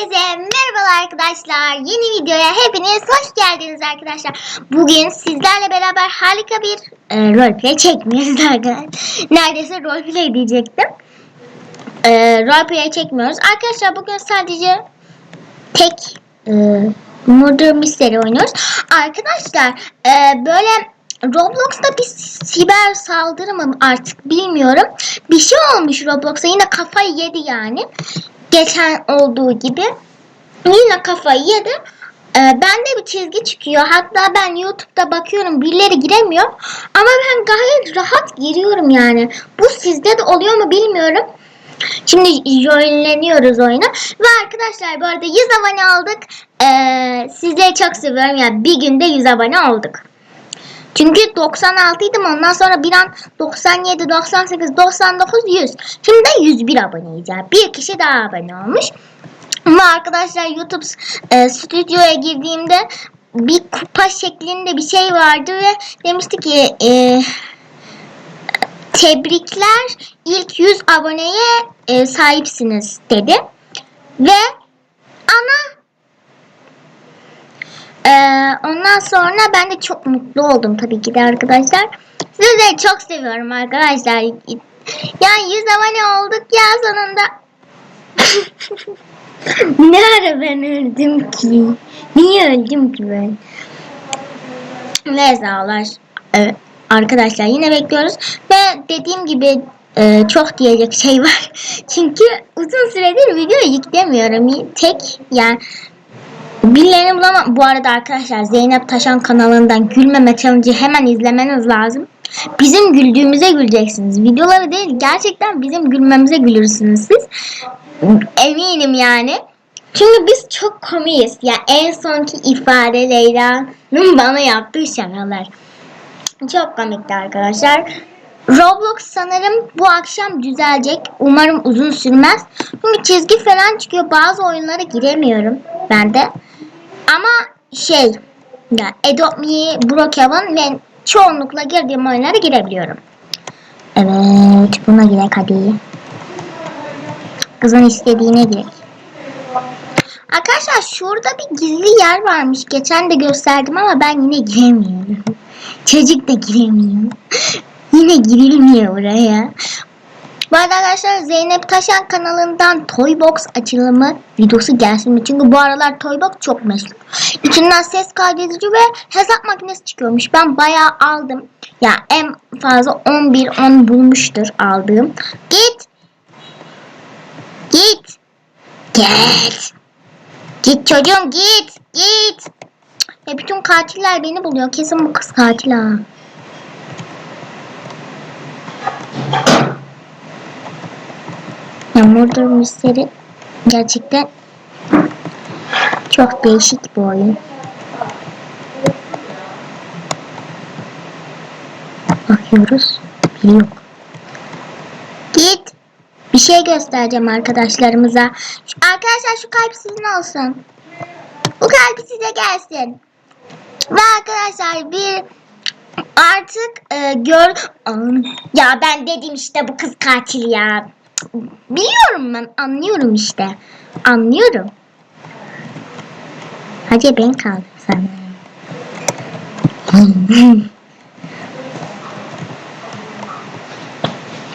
Herkese merhabalar arkadaşlar. Yeni videoya hepiniz hoş geldiniz arkadaşlar. Bugün sizlerle beraber harika bir e, roleplay çekmiyoruz arkadaşlar. Neredeyse roleplay diyecektim. E, roleplay çekmiyoruz. Arkadaşlar bugün sadece tek e, Murder Mystery oynuyoruz. Arkadaşlar e, böyle Roblox'ta bir siber saldırı mı artık bilmiyorum. Bir şey olmuş Roblox'a yine kafayı yedi yani. Geçen olduğu gibi. Yine kafayı yedi. Ee, bende bir çizgi çıkıyor. Hatta ben YouTube'da bakıyorum birileri giremiyor. Ama ben gayet rahat giriyorum yani. Bu sizde de oluyor mu bilmiyorum. Şimdi joinleniyoruz oyuna. Ve arkadaşlar bu arada 100 abone olduk. Ee, sizleri çok seviyorum. Yani bir günde 100 abone olduk. Çünkü 96 idim ondan sonra bir an 97, 98, 99, 100. Şimdi de 101 aboneyiz yani. Bir kişi daha abone olmuş. Ama arkadaşlar YouTube e, stüdyoya girdiğimde bir kupa şeklinde bir şey vardı ve demişti ki e, tebrikler ilk 100 aboneye e, sahipsiniz dedi. Ve ana ee, ondan sonra ben de çok mutlu oldum tabii ki de arkadaşlar. Sizi çok seviyorum arkadaşlar. Yani 100 abone olduk ya sonunda. ne ara ben öldüm ki? Niye öldüm ki ben? Neyse ağlar. Evet, arkadaşlar yine bekliyoruz. Ve dediğim gibi e, çok diyecek şey var. Çünkü uzun süredir video yüklemiyorum. Tek yani Birilerini bulamam. Bu arada arkadaşlar Zeynep Taşan kanalından gülmeme challenge'ı hemen izlemeniz lazım. Bizim güldüğümüze güleceksiniz. Videoları değil gerçekten bizim gülmemize gülürsünüz siz. Eminim yani. Çünkü biz çok komiyiz. Ya en sonki ifade Leyla'nın bana yaptığı şakalar. Çok komikti arkadaşlar. Roblox sanırım bu akşam düzelecek. Umarım uzun sürmez. Çünkü çizgi falan çıkıyor. Bazı oyunlara giremiyorum ben de. Ama şey ya Adopt Me, Brookhaven ve çoğunlukla girdiğim oyunlara girebiliyorum. Evet buna girek hadi. Kızın istediğine girek. Arkadaşlar şurada bir gizli yer varmış. Geçen de gösterdim ama ben yine giremiyorum. Çocuk da giremiyor. yine girilmiyor buraya. Bu arada arkadaşlar Zeynep Taşan kanalından Toybox açılımı videosu gelsin mi? Çünkü bu aralar Toybox çok meşhur. İçinden ses kaydedici ve hesap makinesi çıkıyormuş. Ben bayağı aldım. Ya en fazla 11-10 bulmuştur aldığım. Git. Git. Git. Git çocuğum git. Git. Ya bütün katiller beni buluyor. Kesin bu kız katil ha. Ya Murder Mystery gerçekten çok değişik bir oyun. Bakıyoruz. Biri yok. Git. Bir şey göstereceğim arkadaşlarımıza. Şu, arkadaşlar şu kalp sizin olsun. Bu kalp size gelsin. Ve arkadaşlar bir artık e, gör... Ya ben dedim işte bu kız katil ya. Biliyorum ben anlıyorum işte. Anlıyorum. Hadi ben kaldım sana.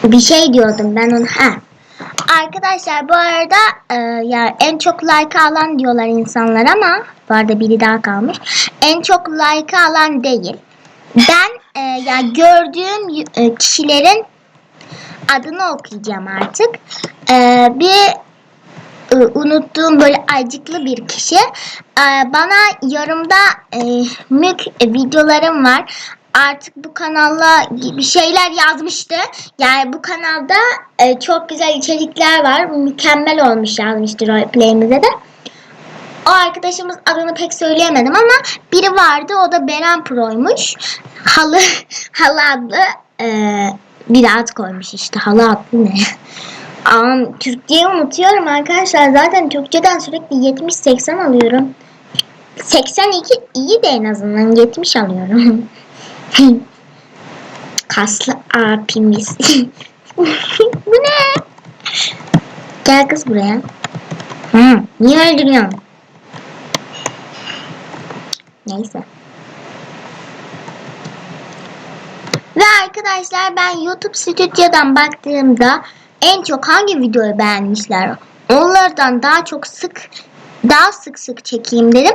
Bir şey diyordum ben ona. Ha. Arkadaşlar bu arada e, ya en çok like alan diyorlar insanlar ama bu arada biri daha kalmış. En çok like alan değil. Ben e, ya gördüğüm e, kişilerin adını okuyacağım artık. Ee, bir e, unuttuğum böyle acıklı bir kişi e, bana yorumda e, mük videolarım var. Artık bu kanalla bir şeyler yazmıştı. Yani bu kanalda e, çok güzel içerikler var. Mükemmel olmuş yazmıştı roleplay'imize de. O arkadaşımız adını pek söyleyemedim ama biri vardı o da Beren Pro'ymuş. Halı, halı adlı e, bir ad koymuş işte halı adlı ne? Ama Türkçeyi unutuyorum arkadaşlar. Zaten Türkçeden sürekli 70-80 alıyorum. 82 iyi de en azından 70 alıyorum. Kaslı abimiz. Bu ne? Gel kız buraya. Hı, niye öldürüyorsun? Neyse. Ve arkadaşlar ben YouTube Stüdyo'dan baktığımda en çok hangi videoyu beğenmişler? Onlardan daha çok sık daha sık sık çekeyim dedim.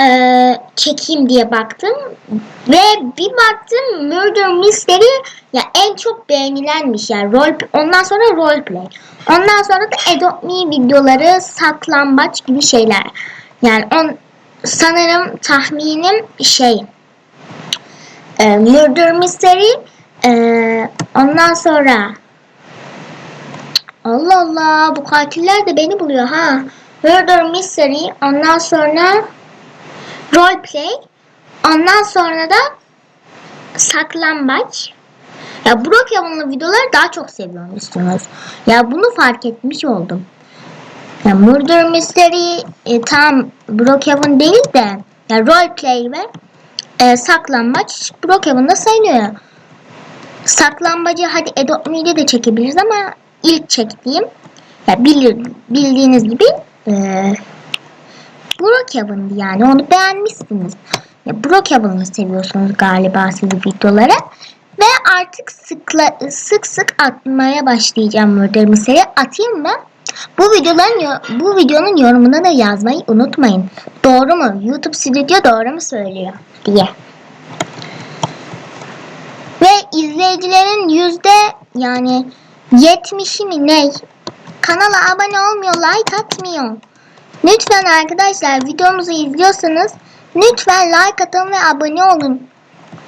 Ee, çekeyim diye baktım ve bir baktım Murder Mystery ya en çok beğenilenmiş yani rol ondan sonra roleplay. Ondan sonra da Adopt Me videoları, saklambaç gibi şeyler. Yani on sanırım tahminim şey e, Murder Mystery e, ondan sonra Allah Allah bu katiller de beni buluyor ha. Murder Mystery ondan sonra Roleplay ondan sonra da saklambaç ya Brookhaven'lı videoları daha çok seviyormuşsunuz. Ya bunu fark etmiş oldum. Ya Murder Mystery e, tam Brookhaven değil de ya roleplay ve e, saklambaç Brookhaven'da sayılıyor. Saklambacı hadi Adopt Me'de de çekebiliriz ama ilk çektiğim ya bilir, bildiğiniz gibi e, Brookhaven'dı yani onu beğenmişsiniz. Ya Brookhaven'ı seviyorsunuz galiba siz videoları. Ve artık sıkla, sık sık atmaya başlayacağım Murder Mystery. Atayım mı? Bu videoların bu videonun yorumuna da yazmayı unutmayın. Doğru mu? YouTube Studio doğru mu söylüyor diye. İzleyicilerin yüzde yani 70'i mi ne? Kanala abone olmuyor, like atmıyor. Lütfen arkadaşlar videomuzu izliyorsanız lütfen like atın ve abone olun.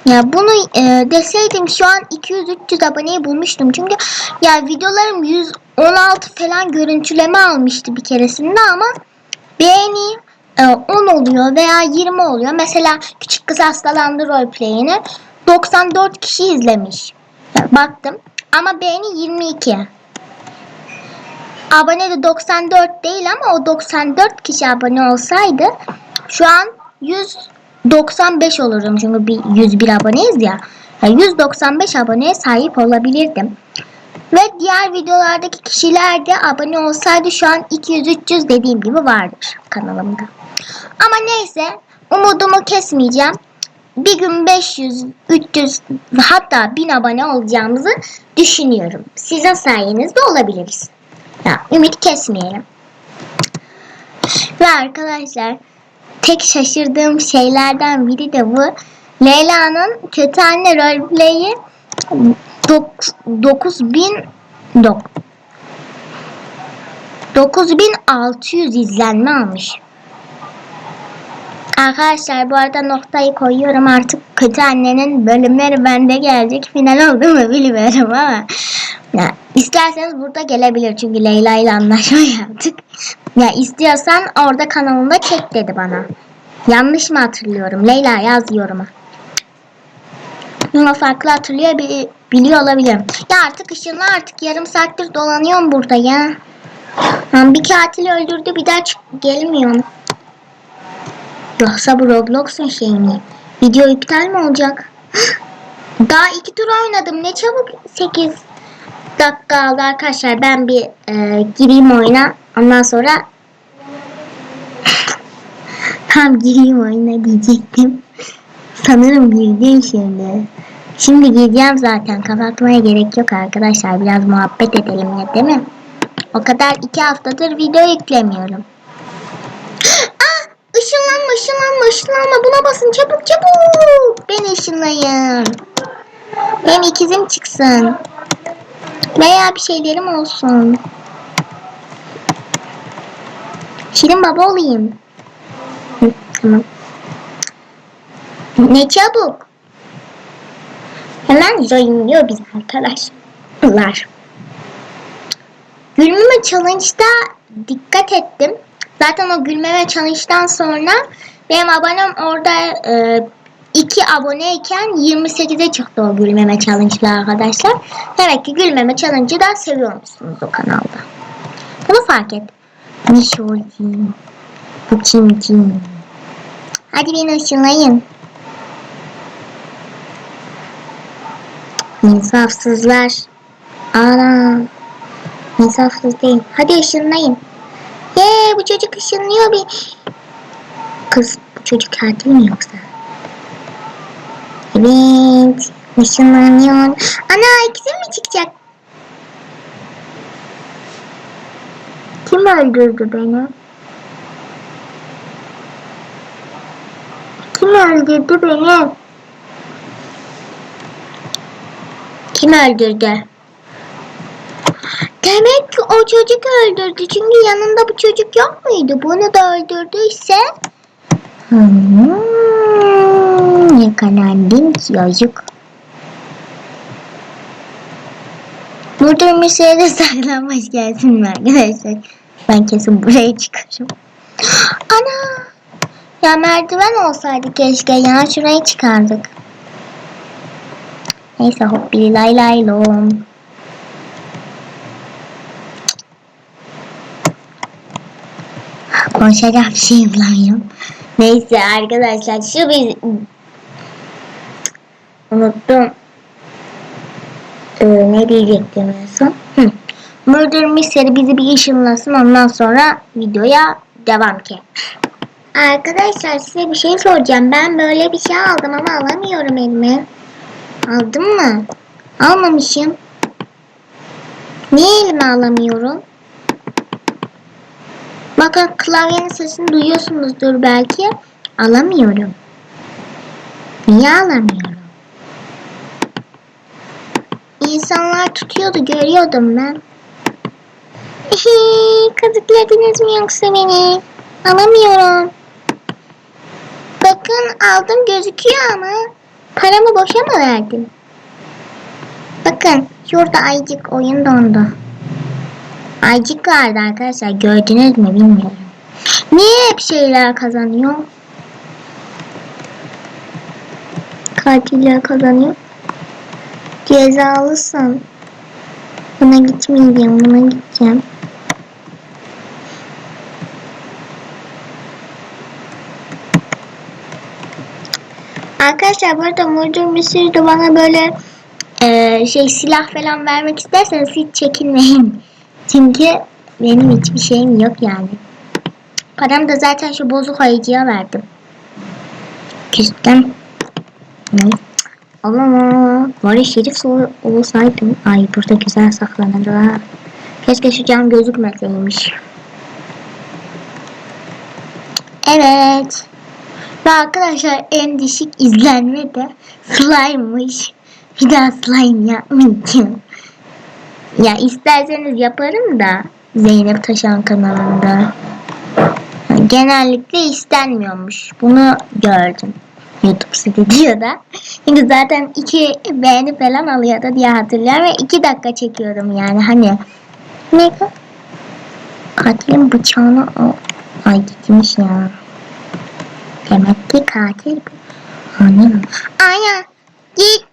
Ya bunu e, deseydim şu an 200-300 aboneyi bulmuştum. Çünkü ya videolarım 116 falan görüntüleme almıştı bir keresinde ama beğeni e, 10 oluyor veya 20 oluyor. Mesela Küçük Kız Hastalandı roleplay'ini 94 kişi izlemiş. Baktım ama beğeni 22. Abone de 94 değil ama o 94 kişi abone olsaydı şu an 195 olurum çünkü bir 101 aboneyiz ya. Yani 195 aboneye sahip olabilirdim. Ve diğer videolardaki kişiler de abone olsaydı şu an 200-300 dediğim gibi vardır kanalımda. Ama neyse umudumu kesmeyeceğim. Bir gün 500, 300 hatta 1000 abone olacağımızı düşünüyorum. Sizin sayenizde olabiliriz. Ya, ümit kesmeyelim. Ve arkadaşlar tek şaşırdığım şeylerden biri de bu. Leyla'nın kötü anne roleplay'i 9000 9600 izlenme almış. Arkadaşlar bu arada noktayı koyuyorum artık kötü annenin bölümleri bende gelecek. Final oldu mu bilmiyorum ama ya, isterseniz burada gelebilir çünkü Leyla ile anlaşma yaptık. Ya istiyorsan orada kanalında çek dedi bana. Yanlış mı hatırlıyorum? Leyla yaz yoruma. Ama farklı hatırlıyor bili- biliyor olabilirim. Ya artık ışınla artık yarım saattir dolanıyorum burada ya. Ha, bir katil öldürdü bir daha gelmiyor. Yoksa bu Roblox'un şey mi? Video iptal mi olacak? Daha iki tur oynadım. Ne çabuk 8 dakika aldı arkadaşlar. Ben bir e, gireyim oyuna. Ondan sonra tam gireyim oyuna diyecektim. Sanırım girdim şimdi. Şimdi gireceğim zaten. Kapatmaya gerek yok arkadaşlar. Biraz muhabbet edelim ya değil mi? O kadar iki haftadır video yüklemiyorum. Işınlanma, ışınlanma, ışınlanma. Buna basın çabuk çabuk. Beni ışınlayın. Benim ikizim çıksın. Veya bir şeylerim olsun. Şirin baba olayım. Tamam. Ne çabuk. Hemen yayınlıyor biz arkadaşlar. Gülmeme challenge'da dikkat ettim. Zaten o gülmeme challenge'dan sonra benim abonem orada e, 2 aboneyken 28'e çıktı o gülmeme challenge'la arkadaşlar. Demek ki gülmeme challenge'ı da seviyormuşsunuz o kanalda. Bunu fark et. Mişol kim? Bu kim kim? Hadi beni ışınlayın. İnsafsızlar. Ana. İnsafsız değil. Hadi ışınlayın. Ye bu çocuk ışınlıyor bir. Kız bu çocuk katil mi yoksa? Evet. Işınlanıyor. Ana ikisi mi çıkacak? Kim öldürdü beni? Kim öldürdü beni? Kim öldürdü? Demek ki o çocuk öldürdü. Çünkü yanında bu çocuk yok muydu? Bunu da öldürdüyse... Hmm, yakalandım çocuk. Burada bir şeyde saklanmış gelsin arkadaşlar? Ben kesin buraya çıkarım. Ana! Ya merdiven olsaydı keşke ya şurayı çıkardık. Neyse hop bir lay lay lom. Konuşacak bir şey bulamıyorum. Neyse arkadaşlar şu bir unuttum. Ee, ne diyecektim en son? Hı. Murder Mystery bizi bir ışınlasın ondan sonra videoya devam ki. Arkadaşlar size bir şey soracağım. Ben böyle bir şey aldım ama alamıyorum elime. Aldım mı? Almamışım. Niye elime alamıyorum? Bakın klavyenin sesini duyuyorsunuzdur belki. Alamıyorum. Niye alamıyorum? İnsanlar tutuyordu görüyordum ben. Kazıkladınız mı yoksa beni? Alamıyorum. Bakın aldım gözüküyor ama paramı boşa mı verdim? Bakın şurada ayıcık oyun dondu. Ayıcık vardı arkadaşlar gördünüz mü bilmiyorum. Niye hep şeyler kazanıyor? Katiller kazanıyor. Cezalısın. Buna gitmeyeceğim, buna gideceğim. Arkadaşlar bu arada Murder Mystery'de bana böyle e, şey silah falan vermek isterseniz hiç çekinmeyin. Çünkü benim hiçbir şeyim yok yani. Param da zaten şu bozuk ayıcıya verdim. Küstüm. Var ya şerif olsaydım. Ay burada güzel saklanır ha. Keşke şu cam gözükmeseymiş. Evet. Ve arkadaşlar en düşük izlenme de slime'mış. Bir daha slime yapmayacağım. Ya isterseniz yaparım da Zeynep Taşan kanalında. Genellikle istenmiyormuş. Bunu gördüm. YouTube stüdyoda. Çünkü zaten iki beğeni falan alıyordu diye hatırlıyorum ve iki dakika çekiyordum yani hani. Ne? Katilin bıçağını al. Ay gitmiş ya. Demek ki katil bu. Anam. Aya git.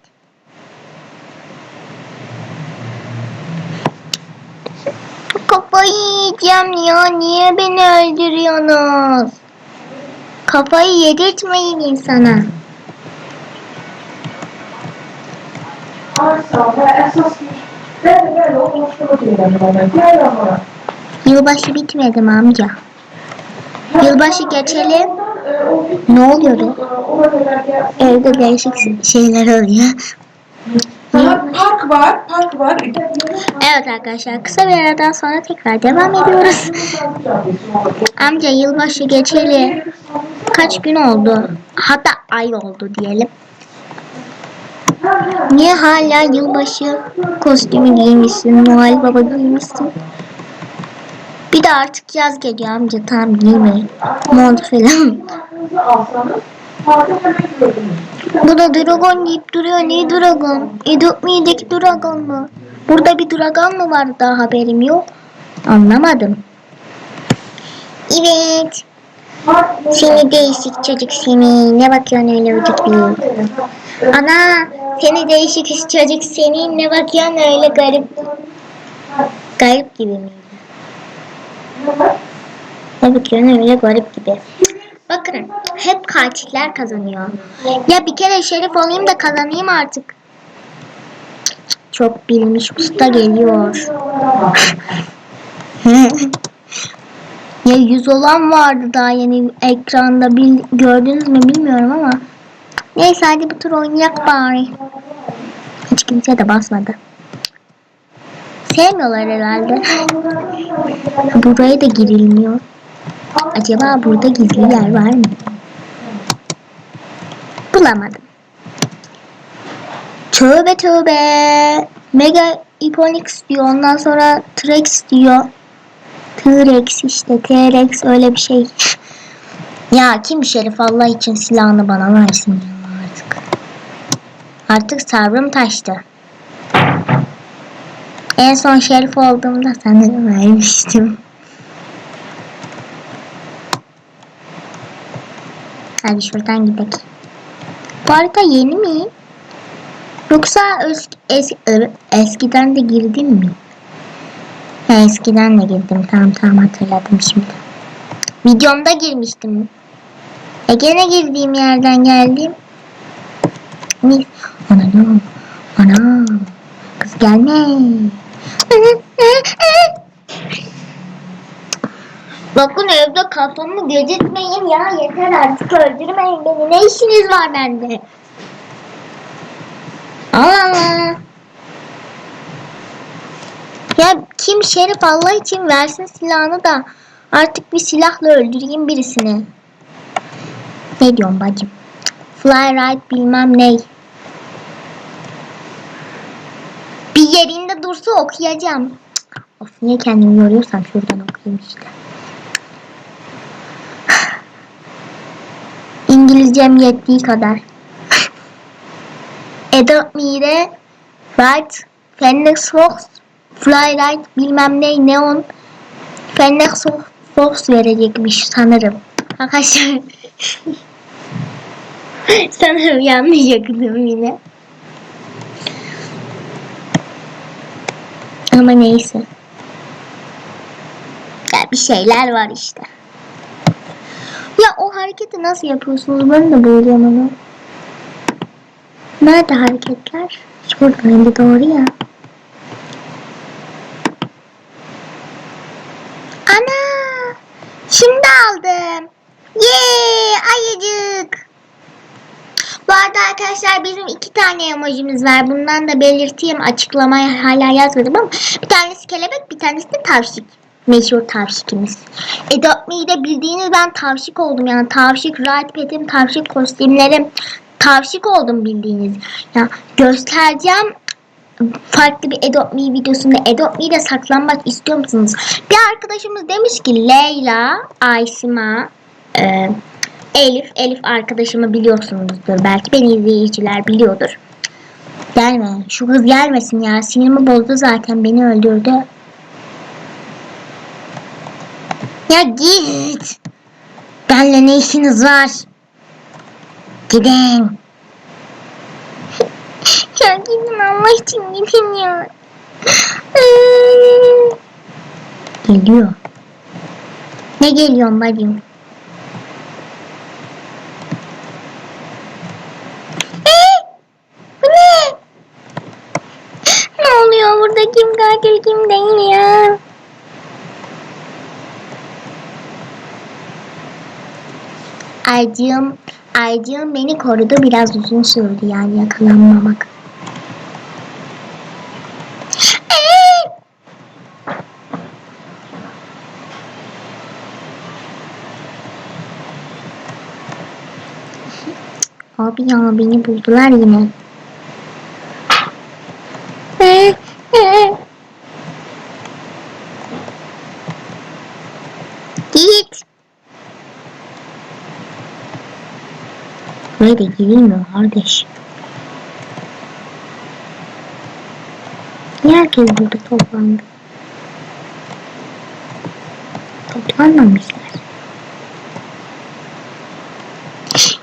Kafayı yiyeceğim ya. Niye beni öldürüyorsunuz? Kafayı yedirtmeyin insana. Yılbaşı bitmedi mi amca? Yılbaşı geçelim. Ne oluyordu? Evde değişik şeyler oluyor. Daha park var, park var. Evet arkadaşlar kısa bir aradan sonra tekrar devam ediyoruz. Amca yılbaşı geçeli kaç gün oldu? Hatta ay oldu diyelim. Niye hala yılbaşı kostümü giymişsin, Noel Baba giymişsin? Bir de artık yaz geliyor amca tam giyme. Mont falan. Bu da dragon deyip duruyor. Ne dragon? Edopmi'deki dragon mu? Burada bir dragon mu var daha haberim yok. Anlamadım. Evet. Seni değişik çocuk seni. Ne bakıyorsun öyle vücut bir? Ana seni değişik çocuk seni. Ne bakıyorsun öyle garip? Garip gibi miydi? Ne bakıyorsun öyle garip gibi? Bakın hep katiller kazanıyor. Ya bir kere şerif olayım da kazanayım artık. Çok bilmiş usta geliyor. Ya yüz olan vardı daha yeni ekranda bil, gördünüz mü bilmiyorum ama. Neyse hadi bu tur oynayak bari. Hiç kimse de basmadı. Sevmiyorlar herhalde. Buraya da girilmiyor. Acaba burada gizli yer var mı? Bulamadım. Tövbe tövbe. Mega Iponix diyor. Ondan sonra Trex diyor. T-Rex işte. T-Rex öyle bir şey. ya kim Şerif Allah için silahını bana versin artık. Artık sabrım taştı. En son Şerif olduğumda sanırım vermiştim. Hadi şuradan gidelim. Bu harita yeni mi? Yoksa es, es, eskiden de girdim mi? Ha, eskiden de girdim. Tamam tamam hatırladım şimdi. Videomda girmiştim. E gene girdiğim yerden geldim. Ne? Ana ne? Ana. Kız gelme. Bakın evde kafamı gözükmeyin ya yeter artık öldürmeyin beni. Ne işiniz var bende? Aa. Ya kim Şerif Allah için versin silahını da artık bir silahla öldüreyim birisini. Ne diyorsun bacım? Fly right bilmem ne. Bir yerinde dursa okuyacağım. Of niye kendimi yoruyorsam şuradan okuyayım işte. İngilizcem yettiği kadar. Adopt Me'de Right, Phoenix Fox, Flylight bilmem ne, Neon, Phoenix Fox verecekmiş sanırım. Arkadaşlar sanırım yanlış yakınım yine. Ama neyse. Ya bir şeyler var işte. Ya o hareketi nasıl yapıyorsunuz? Ben de boğuluyorum onu. Nerede hareketler? Şuradaydı doğru ya. Ana! Şimdi aldım. Yee! Ayıcık. Bu arada arkadaşlar bizim iki tane emojimiz var. Bundan da belirteyim. Açıklamaya hala yazmadım ama bir tanesi kelebek bir tanesi de tavşik. Meşhur tavşikimiz. Adopt Me'de bildiğiniz ben tavşik oldum yani. Tavşik, ride petim, tavşik kostümlerim. Tavşik oldum bildiğiniz. Ya göstereceğim farklı bir Adopt Me videosunda Adopt Me'de saklanmak istiyor musunuz? Bir arkadaşımız demiş ki Leyla, Aysima, e, Elif, Elif arkadaşımı biliyorsunuzdur. Belki beni izleyiciler biliyordur. Gelme. Şu kız gelmesin ya. Sinirimi bozdu zaten. Beni öldürdü. Ya git. Benle ne işiniz var? Gidin. ya gidin Allah için gidin ya. Geliyor. Ne geliyor bacım? Ee, Bu ne? Ne oluyor burada kim katil kim değil ya? Aycığım, Aycığım beni korudu biraz uzun sürdü yani yakalanmamak. Abi ya beni buldular yine. Ee, ee. Git. Böyle girilmiyor kardeş. Niye herkes burada toplandı? Toplanmamışlar.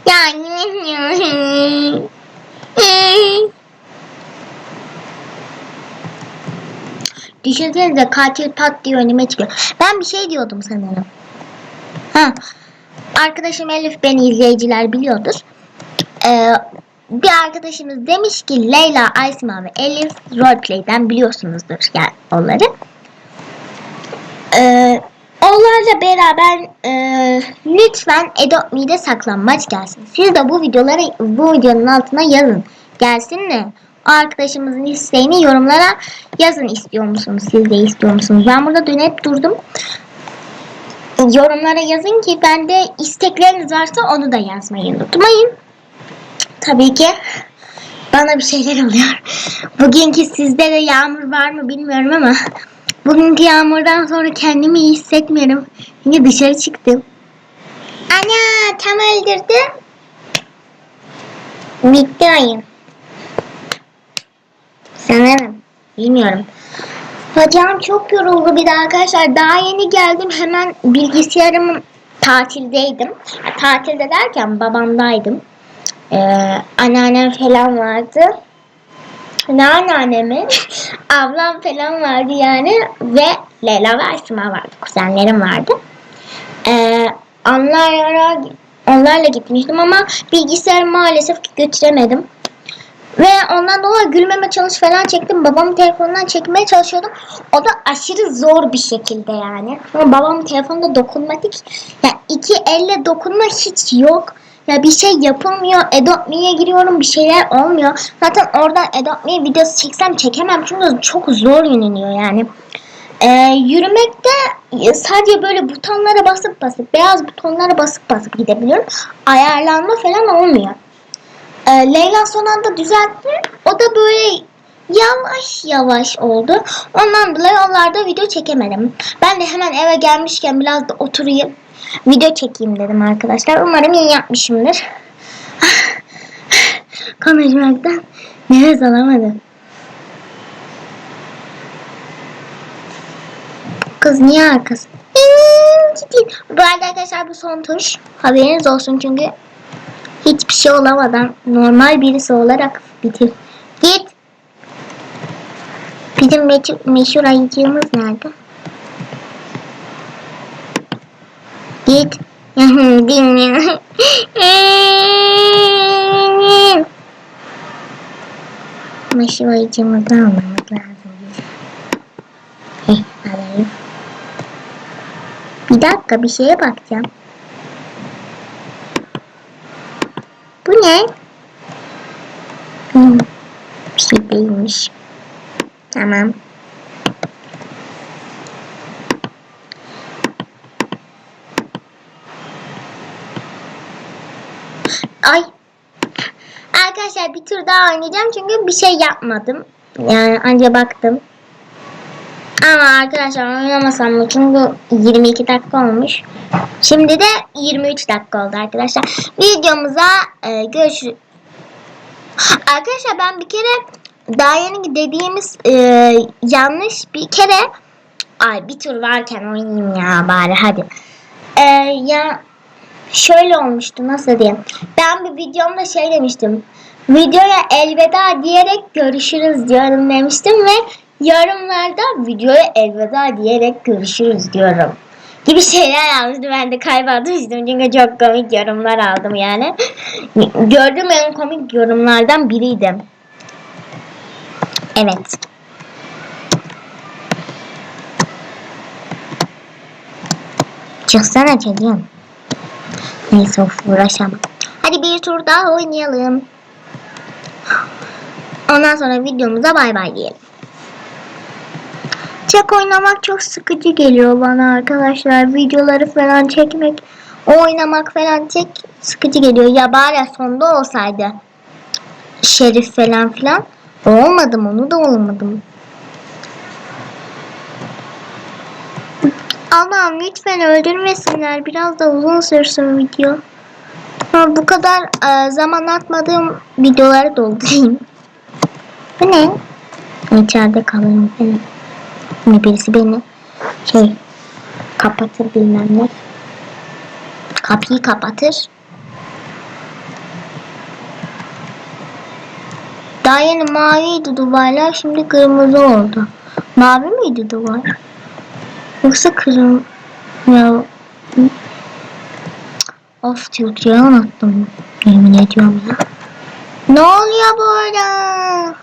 Yani Düşünsenize katil pat diye önüme çıkıyor. Ben bir şey diyordum sanırım. Ha. Arkadaşım Elif beni izleyiciler biliyordur. Ee, bir arkadaşımız demiş ki Leyla, Aysima ve Elif roleplay'den biliyorsunuzdur yani onları. Ee, onlarla beraber e, lütfen Adopt Me'de saklanmaç gelsin. Siz de bu videoları bu videonun altına yazın. Gelsin mi? O arkadaşımızın isteğini yorumlara yazın istiyor musunuz? Siz de istiyor musunuz? Ben burada dönüp durdum. Yorumlara yazın ki ben de istekleriniz varsa onu da yazmayı unutmayın. Tabii ki bana bir şeyler oluyor. Bugünkü sizde de yağmur var mı bilmiyorum ama bugünkü yağmurdan sonra kendimi iyi hissetmiyorum. Çünkü dışarı çıktım. Ana tam öldürdü. Bitti oyun. Sanırım. Bilmiyorum. Hocam çok yoruldu bir de arkadaşlar. Daha yeni geldim. Hemen bilgisayarımın tatildeydim. Tatilde derken babamdaydım. Ee, anneannem falan vardı. Ne anneannemi? Ablam falan vardı yani. Ve Leyla ve Asma vardı. Kuzenlerim vardı. Ee, onlarla, onlarla gitmiştim ama bilgisayarı maalesef ki götüremedim. Ve ondan dolayı gülmeme çalış falan çektim. Babamın telefonundan çekmeye çalışıyordum. O da aşırı zor bir şekilde yani. Ama babamın telefonunda dokunmatik. Ya iki elle dokunma hiç yok. Ya bir şey yapılmıyor. Adopt Me'ye giriyorum bir şeyler olmuyor. Zaten oradan Adopt Me videosu çeksem çekemem. Çünkü çok zor yöneliyor yani. Ee, yürümekte sadece böyle butonlara basıp basıp beyaz butonlara basıp basıp gidebiliyorum. Ayarlanma falan olmuyor. Ee, Leyla son anda düzeltti. O da böyle yavaş yavaş oldu. Ondan dolayı onlarda video çekemedim. Ben de hemen eve gelmişken biraz da oturayım. Video çekeyim dedim arkadaşlar. Umarım iyi yapmışımdır. Konuşmaktan nefes alamadım. Kız niye arkası? Bu arada arkadaşlar bu son tuş. Haberiniz olsun çünkü hiçbir şey olamadan normal birisi olarak bitir. Git. Bizim meşhur ayıcığımız nerede? Git. Dinle. meşhur ayıcığımızı almamız lazım. Heh, alayım. Bir dakika bir şeye bakacağım. Bu ne? Hmm, bir şey değilmiş. Tamam. Ay. Arkadaşlar bir tur daha oynayacağım çünkü bir şey yapmadım. Yani anca baktım. Ama arkadaşlar oynamasam mı? Çünkü 22 dakika olmuş. Şimdi de 23 dakika oldu arkadaşlar. Videomuza e, görüşürüz. Arkadaşlar ben bir kere daha yeni dediğimiz e, yanlış bir kere ay bir tur varken oynayayım ya bari hadi. E, ya şöyle olmuştu nasıl diyeyim. Ben bir videomda şey demiştim. Videoya elveda diyerek görüşürüz diyorum demiştim ve yorumlarda videoya elveda diyerek görüşürüz diyorum gibi şeyler yazmıştı. Ben de kaybetmiştim çünkü çok komik yorumlar aldım yani. Gördüğüm en komik yorumlardan biriydi. Evet. Çıksana çocuğum. Neyse uğraşamam. Hadi bir tur daha oynayalım. Ondan sonra videomuza bay bay diyelim. Çek oynamak çok sıkıcı geliyor bana arkadaşlar. Videoları falan çekmek, oynamak falan çek sıkıcı geliyor. Ya bari sonda olsaydı. Şerif falan filan. Olmadım onu da olmadım. Allah'ım lütfen öldürmesinler. Biraz da uzun sürsün video. Ha, bu kadar e, zaman atmadığım videoları doldurayım. Bu ne? İçeride kalırım falan. Yine birisi beni şey kapatır bilmem ne. Kapıyı kapatır. Daha yeni maviydi duvarlar şimdi kırmızı oldu. Mavi miydi duvar? Yoksa kırmızı ya Of çok yalan attım. Yemin ediyorum ya. Ne oluyor burada?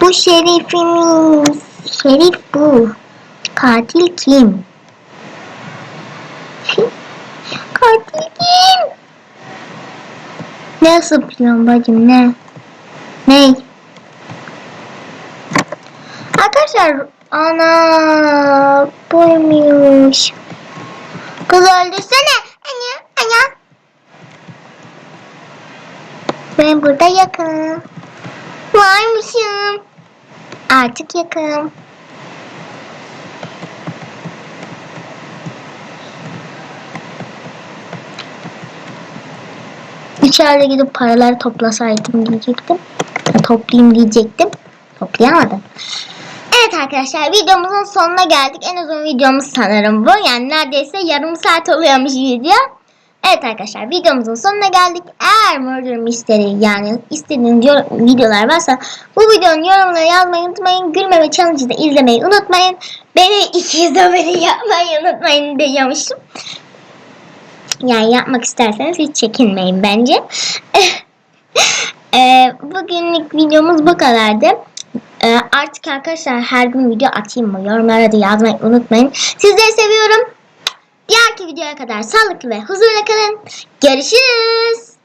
Bu şerifimiz. Şerif bu. Katil kim? Hadi gel. Nasıl plan bacım ne? Ne? Arkadaşlar ana buymuş. Kız öldürsene. Ana. Ben burada yakın. Varmışım. Artık yakın. İçeride gidip paraları toplasaydım diyecektim. Toplayayım diyecektim. Toplayamadım. Evet arkadaşlar videomuzun sonuna geldik. En uzun videomuz sanırım bu. Yani neredeyse yarım saat oluyormuş video. Evet arkadaşlar videomuzun sonuna geldik. Eğer Murder Mystery yani istediğiniz videolar varsa bu videonun yorumlara yazmayı unutmayın. Gülme ve Challenge'ı da izlemeyi unutmayın. Beni 200 abone yapmayı unutmayın diyormuşum. Yani yapmak isterseniz hiç çekinmeyin bence. Eee, bugünlük videomuz bu kadardı. Eee, artık arkadaşlar her gün video atayım mı? Yorumlara da yazmayı unutmayın. Sizleri seviyorum. Diğerki videoya kadar sağlıklı ve huzurla kalın. Görüşürüz.